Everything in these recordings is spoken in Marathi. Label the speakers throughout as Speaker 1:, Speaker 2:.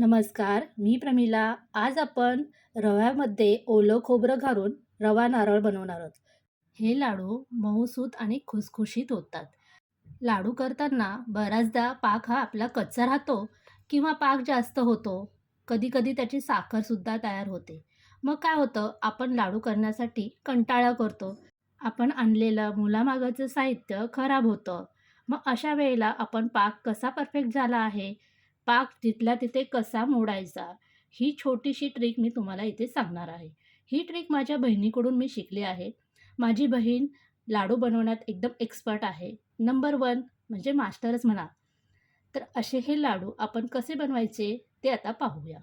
Speaker 1: नमस्कार मी प्रमिला. आज आपण रव्यामध्ये ओलं खोबरं घालून रवा नारळ बनवणार आहोत. हे लाडू मऊसूत आणि खुसखुशीत होतात. लाडू करताना बऱ्याचदा पाक हा आपला कच्चा राहतो किंवा पाक जास्त होतो. कधीकधी त्याची साखरसुद्धा तयार होते. मग काय होतं आपण लाडू करण्यासाठी कंटाळा करतो. आपण आणलेलं मुलामागाचं साहित्य खराब होतं. मग अशा वेळेला आपण पाक कसा परफेक्ट झाला आहे? पाक तिथल्या तिथे कसा मोडायचा ही छोटीशी ट्रिक मी तुम्हाला इथे सांगणार आहे. ही ट्रिक माझ्या बहिणीकडून मी शिकली आहे. माझी बहीण लाडू बनवण्यात एकदम एक्सपर्ट आहे. नंबर वन म्हणजे मास्टरच म्हणा. तर असे हे लाडू आपण कसे बनवायचे ते आता पाहूया.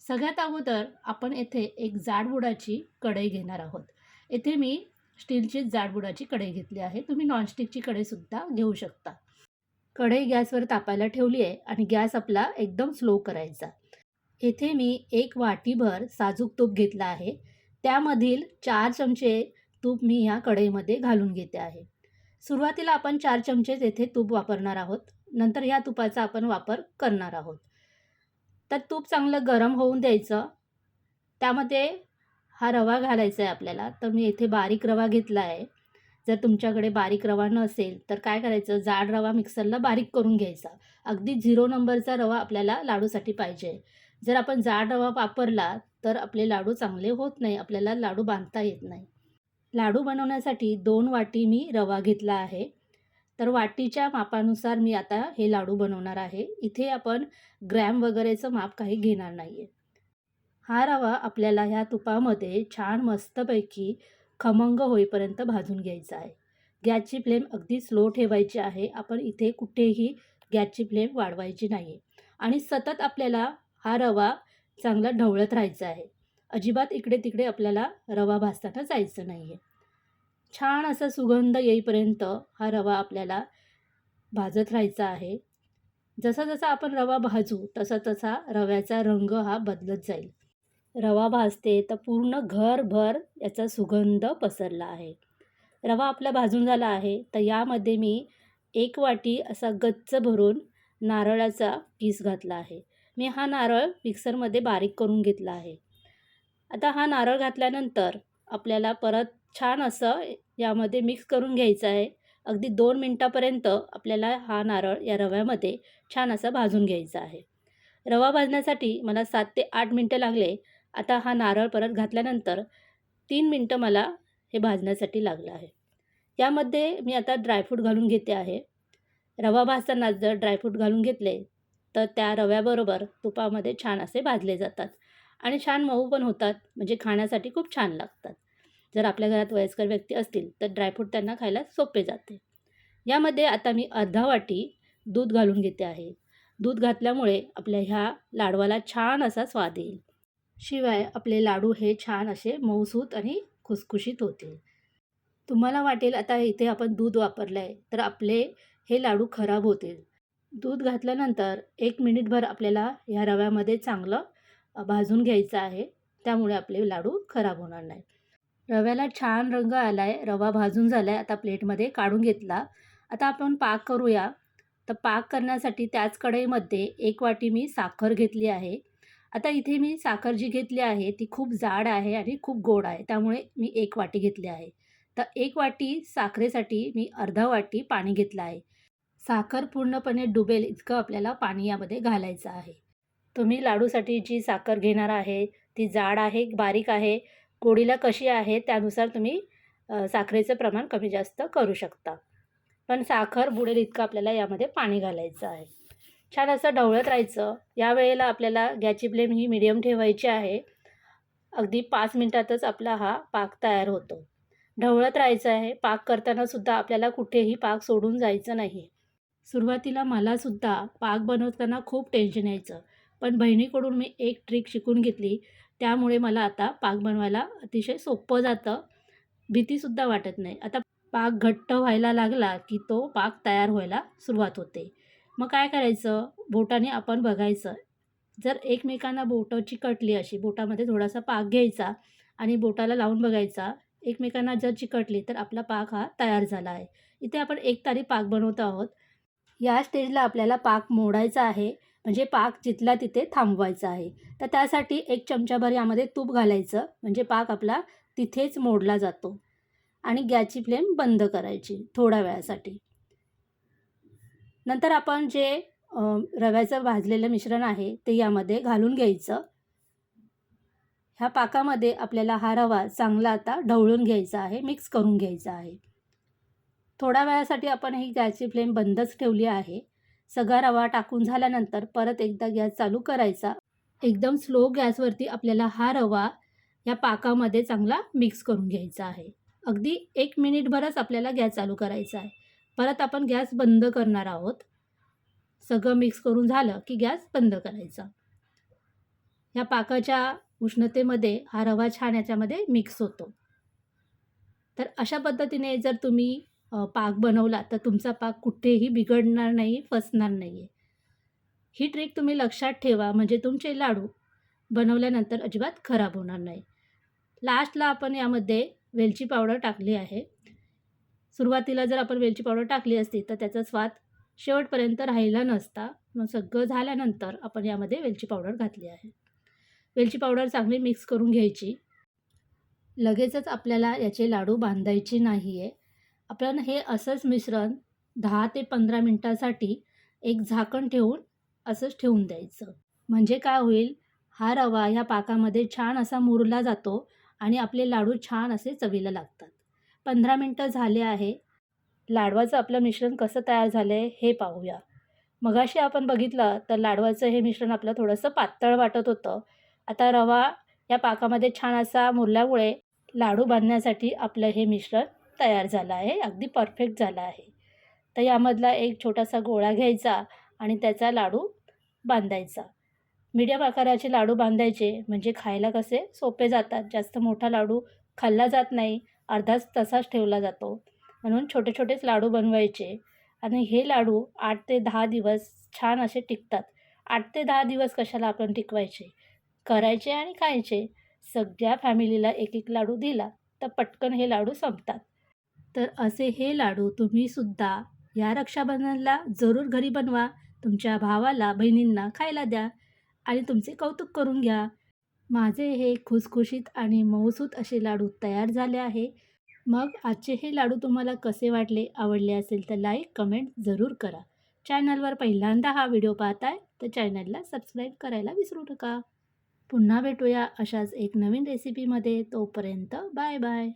Speaker 1: सगळ्यात अगोदर आपण येथे एक जाडबुडाची कढई घेणार आहोत. येथे मी स्टीलची जाडबुडाची कढई घेतली आहे. तुम्ही नॉनस्टिकची कढईसुद्धा घेऊ शकता. कढई गॅसवर तापायला ठेवली आहे आणि गॅस आपला एकदम स्लो करायचा. येथे मी एक वाटीभर साजूक तूप घेतला आहे. त्यामधील चार चमचे तूप मी ह्या कढईमध्ये घालून घेते आहे. सुरुवातीला आपण चार चमचेच येथे तूप वापरणार आहोत. नंतर ह्या तुपाचा आपण वापर करणार आहोत. तर तूप चांगलं गरम होऊन द्यायचं. त्यामध्ये हा रवा घालायचा आहे आपल्याला. तर मी येथे बारीक रवा घेतला आहे. जर तुमच्याकडे बारीक रवा नसेल तर काय करायचं? जाड रवा मिक्सरला बारीक करून घ्यायचा. अगदी झिरो नंबरचा रवा आपल्याला लाडूसाठी पाहिजे. जर आपण जाड रवा वापरला तर आपले लाडू चांगले होत नाही. आपल्याला लाडू बांधता येत नाही. लाडू बनवण्यासाठी दोन वाटी मी रवा घेतला आहे. तर वाटीच्या मापानुसार मी आता हे लाडू बनवणार आहे. इथे आपण ग्रॅम वगैरेचं माप काही घेणार नाही आहे हा रवा आपल्याला ह्या तुपामध्ये छान मस्तपैकी खमंग होईपर्यंत भाजून घ्यायचा आहे. गॅसची फ्लेम अगदी स्लो ठेवायची आहे. आपण इथे कुठेही गॅसची फ्लेम वाढवायची नाही आहे आणि सतत आपल्याला हा रवा चांगला ढवळत राहायचा आहे. अजिबात इकडे तिकडे आपल्याला रवा भाजताना जायचं नाही आहे छान असा सुगंध येईपर्यंत हा रवा आपल्याला भाजत राहायचा आहे. जसा जसा आपण रवा भाजू तसा तसा रव्याचा रंग हा बदलत जाईल. रवा भाजते तर पूर्ण घरभर याचा सुगंध पसरला आहे. रवा आपला भाजून झाला आहे तर यामध्ये मी एक वाटी असा गच्च भरून नारळाचा पीस घातला आहे. मी हा नारळ मिक्सरमध्ये बारीक करून घेतला आहे. आता हा नारळ घातल्यानंतर आपल्याला परत छान असं यामध्ये मिक्स करून घ्यायचं आहे. अगदी दोन मिनटापर्यंत आपल्याला हा नारळ या रव्यामध्ये छान असा भाजून घ्यायचा आहे. रवा भाजण्यासाठी मला सात ते आठ मिनटं लागले. आता हा नारळ परत घातल्यानंतर तीन मिनटं मला हे भाजण्यासाठी लागलं आहे. यामध्ये मी आता ड्रायफ्रूट घालून घेते आहे. रवा भाजताना जर ड्रायफ्रूट घालून घेतले तर त्या रव्याबरोबर तुपामध्ये छान असे भाजले जातात. आणि छान मऊ पण होतात म्हणजे खाण्यासाठी खूप छान लागतात. जर आपल्या घरात वयस्कर व्यक्ती असतील तर ड्रायफ्रूट त्यांना खायला सोपे जाते. यामध्ये आता मी अर्धा वाटी दूध घालून घेते आहे. दूध घातल्यामुळे आपल्या ह्या लाडवाला छान असा स्वाद येईल. शिवाय आपले लाडू हे छान असे मऊसूत आणि खुसखुशीत होतील. तुम्हाला वाटेल आता इथे आपण दूध वापरलं आहे तर आपले हे लाडू खराब होतील. दूध घातल्यानंतर एक मिनिटभर आपल्याला ह्या रव्यामध्ये चांगलं भाजून घ्यायचं आहे त्यामुळे आपले लाडू खराब होणार नाही रव्याला छान रंग आला आहे रवा भाजून झाला आहे आता प्लेटमध्ये काढून घेतला. आता आपण पाक करूया. तर पाक करण्यासाठी त्याच कढईमध्ये एक वाटी मी साखर घेतली आहे. आता इथे मी साखर जी घेतली आहे ती खूप जाड आहे आणि खूप गोड आहे त्यामुळे मी एक वाटी घेतली आहे. तर एक वाटी साखरेसाठी मी अर्धा वाटी पाणी घेतलं आहे. साखर पूर्णपणे डुबेल इतकं आपल्याला पाणी यामध्ये घालायचं आहे. तुम्ही लाडूसाठी जी साखर घेणार आहे ती जाड आहे बारीक आहे गोडीला कशी आहे त्यानुसार तुम्ही साखरेचं प्रमाण कमी जास्त करू शकता. पण साखर बुडेल इतकं आपल्याला यामध्ये पाणी घालायचं आहे. छान असं ढवळत राहायचं. या वेळेला आपल्याला गॅची फ्लेम ही मिडियम ठेवायची आहे. अगदी पाच मिनटातच आपला हा पाक तयार होतो. ढवळत राहायचं आहे. पाक करतानासुद्धा आपल्याला कुठेही पाक सोडून जायचं नाही. सुरुवातीला मलासुद्धा पाक बनवताना खूप टेन्शन यायचं. पण बहिणीकडून मी एक ट्रिक शिकून घेतली. त्यामुळे मला आता पाक बनवायला अतिशय सोपं जातं. भीतीसुद्धा वाटत नाही. आता पाक घट्ट व्हायला लागला की तो पाक तयार व्हायला सुरुवात होते. मग काय करायचं? बोटाने आपण बघायचं. जर एकमेकांना बोटं चिकटली अशी बोटामध्ये थोडासा पाक घ्यायचा आणि बोटाला लावून बघायचा एकमेकांना जर चिकटली तर आपला पाक हा तयार झाला आहे. इथे आपण एक तारी पाक बनवत आहोत. या स्टेजला आपल्याला पाक मोडायचा आहे. म्हणजे पाक जिथला तिथे थांबवायचा आहे. तर त्यासाठी एक चमचाभर यामध्ये तूप घालायचं. म्हणजे पाक आपला तिथेच मोडला जातो. आणि गॅसची फ्लेम बंद करायची थोड्या वेळासाठी. नंतर आपण जे रव्याचं भाजलेलं मिश्रण आहे ते यामध्ये घालून घ्यायचं. ह्या पाकामध्ये आपल्याला हा रवा चांगला आता ढवळून घ्यायचा आहे मिक्स करून घ्यायचा आहे. थोड्या वेळासाठी आपण ही गॅसची फ्लेम बंदच ठेवली आहे. सगळा रवा टाकून झाल्यानंतर परत एकदा गॅस चालू करायचा. एकदम स्लो गॅसवरती आपल्याला हा रवा या पाकामध्ये चांगला मिक्स करून घ्यायचा आहे. अगदी एक मिनिटभरच आपल्याला गॅस चालू करायचा आहे. परत आपण गॅस बंद करणार आहोत. सगळं मिक्स करून झालं की गॅस बंद करायचा. या पाकाच्या उष्णतेमध्ये हा रवा छान याच्यामध्ये मिक्स होतो. तर अशा पद्धतीने जर तुम्ही पाक बनवला तर तुमचा पाक कुठेही बिघडणार नाही फसणार नाही आहे ही ट्रिक तुम्ही लक्षात ठेवा म्हणजे तुमचे लाडू बनवल्यानंतर अजिबात खराब होणार नाही. लास्टला आपण यामध्ये वेलची पावडर टाकली आहे. सुरुवातीला जर आपण वेलची पावडर टाकली असती तर त्याचा स्वाद शेवटपर्यंत राहिला नसता. मग सगळं झाल्यानंतर आपण यामध्ये वेलची पावडर घातली आहे. वेलची पावडर चांगली मिक्स करून घ्यायची. लगेचच आपल्याला याचे लाडू बांधायचे नाही आहे आपण हे असंच मिश्रण दहा ते पंधरा मिनटासाठी एक झाकण ठेवून असंच ठेवून द्यायचं. म्हणजे काय होईल? हा रवा ह्या पाकामध्ये छान असा मुरला जातो आणि आपले लाडू छान असे चवीला लागतात. पंधरा मिनटं झाले आहे. लाडवाचं आपलं मिश्रण कसं तयार झालं आहे हे पाहूया. मगाशी आपण बघितलं तर लाडवाचं हे मिश्रण आपलं थोडंसं पातळ वाटत होतं. आता रवा या पाकामध्ये छान असा मुरल्यामुळे लाडू बांधण्यासाठी आपलं हे मिश्रण तयार झालं आहे. अगदी परफेक्ट झालं आहे. तर यामधला एक छोटासा गोळा घ्यायचा आणि त्याचा लाडू बांधायचा. मीडियम आकाराचे लाडू बांधायचे म्हणजे खायला कसे सोपे जातात. जास्त मोठा लाडू खाल्ला जात नाही. अर्धाच तसाच ठेवला जातो. म्हणून छोटे छोटेच लाडू बनवायचे. आणि हे लाडू आठ ते दहा दिवस छान असे टिकतात. आठ ते दहा दिवस कशाला आपण टिकवायचे? करायचे आणि खायचे. सगळ्या फॅमिलीला एक एक लाडू दिला तर पटकन हे लाडू संपतात. तर असे हे लाडू तुम्हीसुद्धा या रक्षाबंधनला जरूर घरी बनवा. तुमच्या भावाला बहिणींना खायला द्या. आणि तुमचे कौतुक करून घ्या. माझे हे खुसखुशीत आणि मऊसूत असे लाडू तयार झाले आहे. मग आजचे हे लाडू तुम्हाला कसे वाटले आवडले असेल तर लाईक कमेंट जरूर करा. चॅनलवर पहिल्यांदा हा व्हिडिओ पाहताय तर चॅनलला सबस्क्राईब करायला विसरू नका. पुन्हा भेटूया अशाच एक नवीन रेसिपीमध्ये तोपर्यंत बाय बाय